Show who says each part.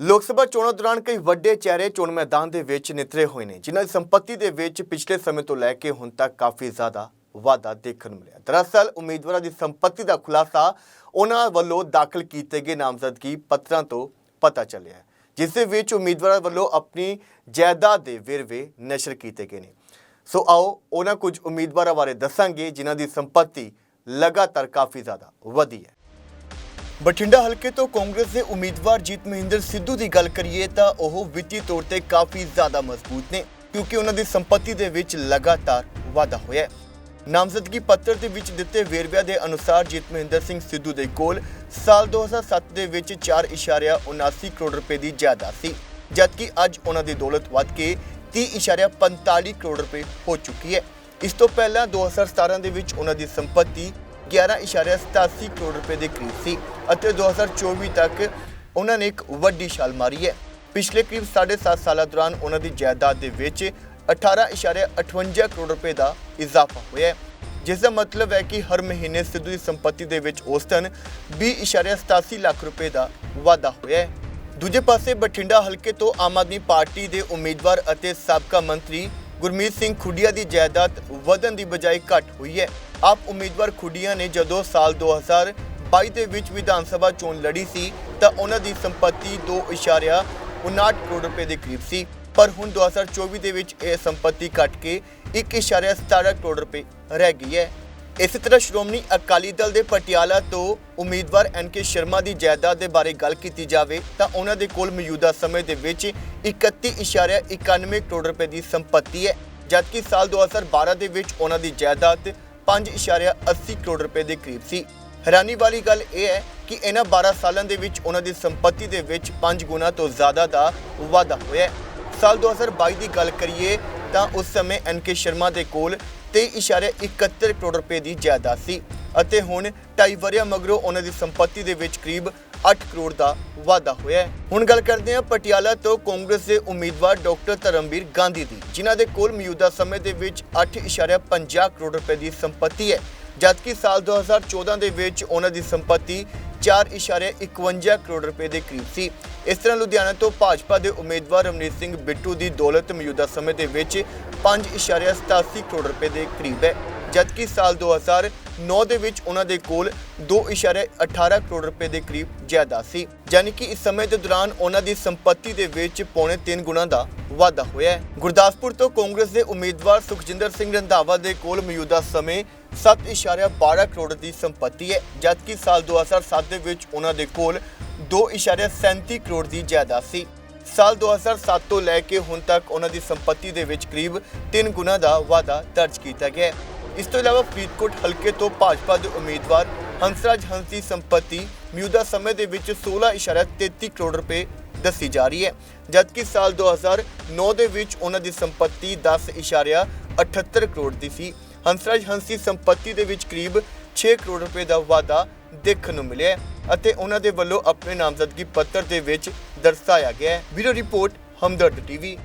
Speaker 1: ਲੋਕ ਸਭਾ ਚੋਣਾਂ ਦੌਰਾਨ ਕਈ ਵੱਡੇ ਚਿਹਰੇ ਚੋਣ ਮੈਦਾਨ ਦੇ ਵਿੱਚ ਨਿਤਰੇ ਹੋਏ ਨੇ, ਜਿਨ੍ਹਾਂ ਦੀ ਸੰਪਤੀ ਦੇ ਵਿੱਚ ਪਿਛਲੇ ਸਮੇਂ ਤੋਂ ਲੈ ਕੇ ਹੁਣ ਤੱਕ ਕਾਫੀ ਜ਼ਿਆਦਾ ਵਾਧਾ ਦੇਖਣ ਨੂੰ ਮਿਲਿਆ। ਦਰਅਸਲ, ਉਮੀਦਵਾਰਾਂ ਦੀ ਸੰਪਤੀ ਦਾ ਖੁਲਾਸਾ ਉਹਨਾਂ ਵੱਲੋਂ ਦਾਖਲ ਕੀਤੇ ਗਏ ਨਾਮਜ਼ਦਗੀ ਪੱਤਰਾਂ ਤੋਂ ਪਤਾ ਚੱਲਿਆ ਜਿਸ ਦੇ ਵਿੱਚ ਉਮੀਦਵਾਰਾਂ ਵੱਲੋਂ ਆਪਣੀ ਜਾਇਦਾਦ ਦੇ ਵੇਰਵੇ ਨਸ਼ਰ ਕੀਤੇ ਗਏ ਨੇ। ਸੋ ਆਓ, ਉਹਨਾਂ ਕੁਝ ਉਮੀਦਵਾਰਾਂ ਬਾਰੇ ਦੱਸਾਂਗੇ, ਜਿਨ੍ਹਾਂ ਦੀ ਸੰਪਤੀ ਲਗਾਤਾਰ ਕਾਫੀ ਜ਼ਿਆਦਾ ਵਧੀ ਹੈ। ਬਠਿੰਡਾ ਹਲਕੇ ਤੋਂ ਕਾਂਗਰਸ ਦੇ ਉਮੀਦਵਾਰ ਜੀਤ ਮਹਿੰਦਰ ਸਿੱਧੂ ਦੀ ਗੱਲ ਕਰੀਏ ਤਾਂ ਉਹ ਵਿੱਤੀ ਤੌਰ ਤੇ ਕਾਫੀ ਜ਼ਿਆਦਾ ਮਜ਼ਬੂਤ ਨੇ, ਕਿਉਂਕਿ ਉਹਨਾਂ ਦੀ ਸੰਪਤੀ ਦੇ ਵਿੱਚ ਲਗਾਤਾਰ ਵਾਧਾ ਹੋਇਆ ਹੈ। ਨਾਮਜ਼ਦਗੀ ਪੱਤਰ ਦੇ ਵਿੱਚ ਦਿੱਤੇ ਵੇਰਵਿਆਂ ਦੇ ਅਨੁਸਾਰ ਜੀਤ ਮਹਿੰਦਰ ਸਿੰਘ ਸਿੱਧੂ ਦੇ ਕੋਲ ਸਾਲ 2007 ਦੇ ਵਿੱਚ 4.79 ਕਰੋੜ ਰੁਪਏ ਦੀ ਜਾਇਦਾਦ ਸੀ, ਜਦਕਿ ਅੱਜ ਉਹਨਾਂ ਦੀ ਦੌਲਤ ਵੱਧ ਕੇ 30.45 ਕਰੋੜ ਰੁਪਏ ਹੋ ਚੁੱਕੀ ਹੈ। ਇਸ ਤੋਂ ਪਹਿਲਾਂ 2017 ਦੇ ਵਿੱਚ ਉਹਨਾਂ ਦੀ ਸੰਪਤੀ 11.87 ਕਰੋੜ ਰੁਪਏ ਦੇ ਕਰੀਬ ਸੀ ਅਤੇ 2024 ਤੱਕ ਉਹਨਾਂ ਨੇ ਇੱਕ ਵੱਡੀ ਛਾਲ ਮਾਰੀ ਹੈ। ਪਿਛਲੇ ਕਰੀਬ 7.5 ਸਾਲਾਂ ਦੌਰਾਨ ਉਹਨਾਂ ਦੀ ਜਾਇਦਾਦ ਦੇ ਵਿੱਚ 18.58 ਕਰੋੜ ਰੁਪਏ ਦਾ ਇਜ਼ਾਫਾ ਹੋਇਆ ਹੈ, ਜਿਸ ਦਾ ਮਤਲਬ ਹੈ ਕਿ ਹਰ ਮਹੀਨੇ ਸਿੱਧੂ ਦੀ ਸੰਪਤੀ ਦੇ ਵਿੱਚ ਔਸਤਨ 20.87 ਲੱਖ ਰੁਪਏ ਦਾ ਵਾਧਾ ਹੋਇਆ ਹੈ। ਦੂਜੇ ਪਾਸੇ ਬਠਿੰਡਾ ਹਲਕੇ ਤੋਂ ਆਮ ਆਦਮੀ ਪਾਰਟੀ ਦੇ ਉਮੀਦਵਾਰ ਅਤੇ ਸਾਬਕਾ ਮੰਤਰੀ ਗੁਰਮੀਤ ਸਿੰਘ ਖੁੱਡੀਆ ਦੀ ਜਾਇਦਾਦ ਵਧਣ ਦੀ ਬਜਾਏ ਘਟ ਹੋਈ ਹੈ। ਆਪ ਉਮੀਦਵਾਰ ਖੁੱਡੀਆਂ ਨੇ ਜਦੋਂ ਸਾਲ 2022 ਦੇ ਵਿੱਚ ਵਿਧਾਨ ਸਭਾ ਚੋਣ ਲੜੀ ਸੀ, ਤਾਂ ਉਹਨਾਂ ਦੀ ਸੰਪਤੀ 2.59 ਕਰੋੜ ਰੁਪਏ ਦੇ ਕਰੀਬ ਸੀ। ਪਰ ਹੁਣ 2024 ਦੇ ਵਿੱਚ ਇਹ ਸੰਪਤੀ ਘਟ ਕੇ 1.17 ਕਰੋੜ ਰੁਪਏ ਰਹਿ ਗਈ ਹੈ। ਇਸੇ ਤਰ੍ਹਾਂ ਸ਼੍ਰੋਮਣੀ ਅਕਾਲੀ ਦਲ ਦੇ ਪਟਿਆਲਾ ਤੋਂ ਉਮੀਦਵਾਰ ਐਨ ਕੇ ਸ਼ਰਮਾ ਦੀ ਜਾਇਦਾਦ ਦੇ ਬਾਰੇ ਗੱਲ ਕੀਤੀ ਜਾਵੇ, ਤਾਂ ਉਹਨਾਂ ਦੇ ਕੋਲ ਮੌਜੂਦਾ ਸਮੇਂ ਦੇ ਵਿੱਚ 31.91 ਕਰੋੜ ਰੁਪਏ ਦੀ ਸੰਪਤੀ ਹੈ, ਜਦਕਿ ਸਾਲ 2012 ਦੇ ਵਿੱਚ ਉਹਨਾਂ ਦੀ ਜਾਇਦਾਦ 5.80 ਕਰੋੜ ਰੁਪਏ ਦੇ ਕਰੀਬ ਸੀ। ਹੈਰਾਨੀ ਵਾਲੀ ਗੱਲ ਇਹ ਹੈ ਕਿ ਇਹਨਾਂ 12 ਸਾਲਾਂ ਦੇ ਵਿੱਚ ਉਹਨਾਂ ਦੀ ਸੰਪਤੀ ਦੇ ਵਿੱਚ 5 ਗੁਣਾ ਤੋਂ ਜ਼ਿਆਦਾ ਦਾ ਵਾਧਾ ਹੋਇਆ ਸਾਲ 2022 ਦੀ ਗੱਲ ਕਰੀਏ ਤਾਂ ਉਸ ਸਮੇਂ ਐਨ ਕੇ ਸ਼ਰਮਾ ਦੇ ਕੋਲ 23.71 ਕਰੋੜ ਰੁਪਏ ਦੀ ਜਾਇਦਾਦ ਸੀ ਅਤੇ ਹੁਣ ਢਾਈ ਵਰਿਆਂ ਮਗਰੋਂ ਉਹਨਾਂ ਦੀ ਸੰਪਤੀ ਦੇ ਵਿੱਚ ਕਰੀਬ 8 ਕਰੋੜ ਦਾ ਵਾਧਾ ਹੋਇਆ ਹੈ। ਹੁਣ ਗੱਲ ਕਰਦੇ ਹਾਂ ਪਟਿਆਲਾ ਤੋਂ ਕਾਂਗਰਸ ਦੇ ਉਮੀਦਵਾਰ ਡਾਕਟਰ ਧਰਮਵੀਰ ਗਾਂਧੀ ਦੀ, ਜਿਨ੍ਹਾਂ ਦੇ ਕੋਲ ਮੌਜੂਦਾ ਸਮੇਂ ਦੇ ਵਿੱਚ 8.50 ਕਰੋੜ ਰੁਪਏ ਦੀ ਸੰਪਤੀ ਹੈ। ਜਦਕਿ ਸਾਲ 2014 ਦੇ ਵਿੱਚ ਉਹਨਾਂ ਦੀ ਸੰਪਤੀ 4.51 ਕਰੋੜ ਰੁਪਏ ਦੇ ਕਰੀਬ ਸੀ। ਇਸ ਤਰ੍ਹਾਂ ਲੁਧਿਆਣਾ ਤੋਂ ਭਾਜਪਾ ਦੇ ਉਮੀਦਵਾਰ ਅਮਰੀਤ ਸਿੰਘ ਬਿੱਟੂ ਦੀ ਦੌਲਤ ਮੌਜੂਦਾ ਸਮੇਂ ਦੇ ਵਿੱਚ 5.87 ਕਰੋੜ ਰੁਪਏ ਦੇ ਕਰੀਬ ਹੈ। ਜਦਕਿ ਸਾਲ 2000 2009 ਦੇ ਵਿੱਚ ਉਹਨਾਂ ਦੇ ਕੋਲ 2.18 ਕਰੋੜ ਰੁਪਏ ਦੇ ਕਰੀਬ ਜਾਇਦਾਦ ਸੀ ਯਾਨੀ ਕਿ ਇਸ ਸਮੇਂ ਦੇ ਦੌਰਾਨ ਉਹਨਾਂ ਦੀ ਸੰਪਤੀ ਦੇ ਵਿੱਚ ਪੌਣੇ 3 ਗੁਣਾ ਦਾ ਵਾਧਾ ਹੋਇਆ ਹੈ। ਗੁਰਦਾਸਪੁਰ ਤੋਂ ਕਾਂਗਰਸ ਦੇ ਉਮੀਦਵਾਰ ਸੁਖਜਿੰਦਰ ਸਿੰਘ ਰੰਧਾਵਾ ਦੇ ਕੋਲ ਮੌਜੂਦਾ ਸਮੇਂ 7.12 ਕਰੋੜ ਦੀ ਸੰਪਤੀ ਹੈ, ਜਦਕਿ ਸਾਲ 2007 ਦੇ ਵਿੱਚ ਉਹਨਾਂ ਦੇ ਕੋਲ 2.37 ਕਰੋੜ ਦੀ ਜਾਇਦਾਦ ਸੀ। ਸਾਲ 2007 ਤੋਂ ਲੈ ਕੇ ਹੁਣ ਤੱਕ ਉਹਨਾਂ ਦੀ ਸੰਪਤੀ ਦੇ ਵਿੱਚ ਕਰੀਬ 3 ਗੁਣਾ ਦਾ ਵਾਧਾ ਦਰਜ ਕੀਤਾ ਗਿਆ ਇਸ ਤੋਂ ਇਲਾਵਾ ਫਰੀਦਕੋਟ ਹਲਕੇ ਤੋਂ ਭਾਜਪਾ ਦੇ ਉਮੀਦਵਾਰ ਹੰਸਰਾਜ ਹੰਸ ਦੀ ਸੰਪਤੀ ਮਿਊਦਾ ਸਮੇਂ ਦੇ ਵਿੱਚ 16.33 ਕਰੋੜ ਰੁਪਏ ਦੱਸੀ ਜਾ ਰਹੀ ਹੈ। ਜਦਕਿ ਸਾਲ 2009 ਦੇ ਵਿੱਚ ਉਹਨਾਂ ਦੀ ਸੰਪਤੀ 10.78 ਕਰੋੜ ਦੀ ਸੀ। ਹੰਸਰਾਜ ਹੰਸ ਦੀ ਸੰਪਤੀ ਦੇ ਵਿੱਚ ਕਰੀਬ 6 ਕਰੋੜ ਰੁਪਏ ਦਾ ਵਾਧਾ ਦੇਖਣ ਨੂੰ ਮਿਲਿਆ ਅਤੇ ਉਹਨਾਂ ਦੇ ਵੱਲੋਂ ਆਪਣੇ ਨਾਮਜ਼ਦਗੀ ਪੱਤਰ ਦੇ ਵਿੱਚ ਦਰਸਾਇਆ ਗਿਆ ਹੈ। Bureau report Hamdard TV.